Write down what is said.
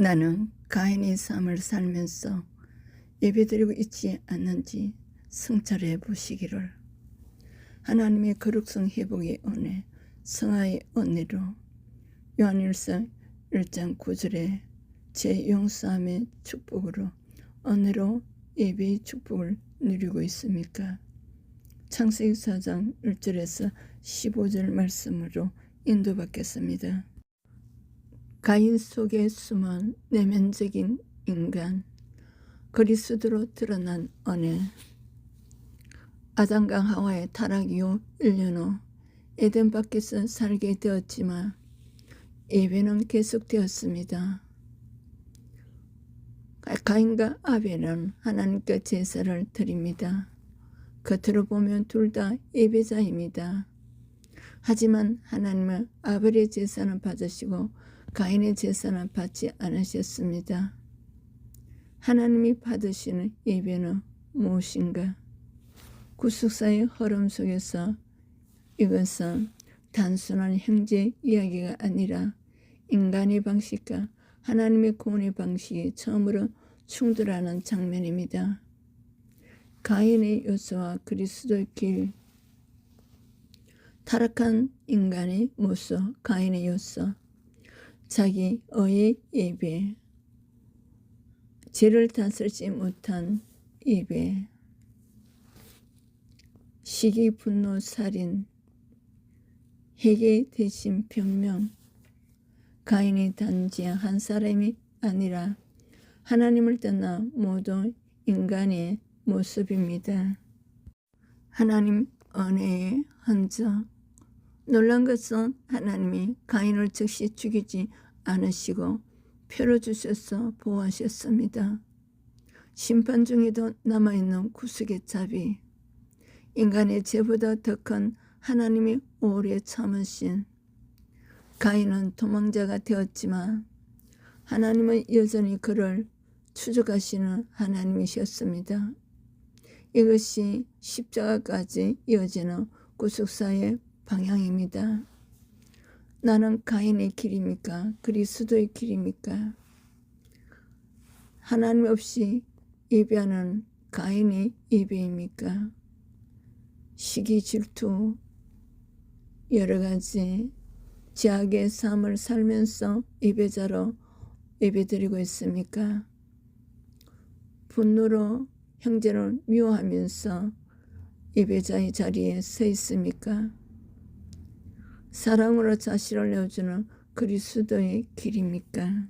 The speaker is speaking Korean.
나는 가인의 삶을 살면서 예배드리고 있지 않는지 성찰해 보시기를 하나님의 거룩성 회복의 은혜 성화의 은혜로 요한일서 1장 9절에 제 용서함의 축복으로 은혜로 예배의 축복을 누리고 있습니까? 창세기 4장 1절에서 15절 말씀으로 인도받겠습니다. 가인 속에 숨은 내면적인 인간 그리스도로 드러난 은혜 아담과 하와의 타락 이후 1년 후 에덴 밖에서 살게 되었지만 예배는 계속되었습니다. 가인과 아벨은 하나님께 제사를 드립니다. 겉으로 보면 둘 다 예배자입니다. 하지만 하나님은 아벨의 제사는 받으시고 가인의 제사는 받지 않으셨습니다. 하나님이 받으시는 예배는 무엇인가? 구속사의 흐름 속에서 이것은 단순한 형제 이야기가 아니라 인간의 방식과 하나님의 구원의 방식이 처음으로 충돌하는 장면입니다. 가인의 요소와 그리스도의 길 타락한 인간의 모습, 가인의 요소, 자기 의의 예배, 죄를 다스리지 못한 예배, 시기, 분노, 살인, 회개 대신 변명, 가인이 단지 한 사람이 아니라 하나님을 떠나 모든 인간의 모습입니다. 하나님 은혜의 흔적. 놀란 것은 하나님이 가인을 즉시 죽이지 않으시고 표로 주셔서 보호하셨습니다. 심판 중에도 남아있는 구속의 자비. 인간의 죄보다 더 큰 하나님이 오래 참으신 가인은 도망자가 되었지만 하나님은 여전히 그를 추적하시는 하나님이셨습니다. 이것이 십자가까지 이어지는 구속사의 방향입니다. 나는 가인의 길입니까? 그리스도의 길입니까? 하나님 없이 예배하는 가인의 예배입니까? 시기 질투 여러 가지 제약의 삶을 살면서 예배자로 예배드리고 있습니까? 분노로 형제를 미워하면서 예배자의 자리에 서 있습니까? 사랑으로 자신을 내어주는 그리스도의 길입니까?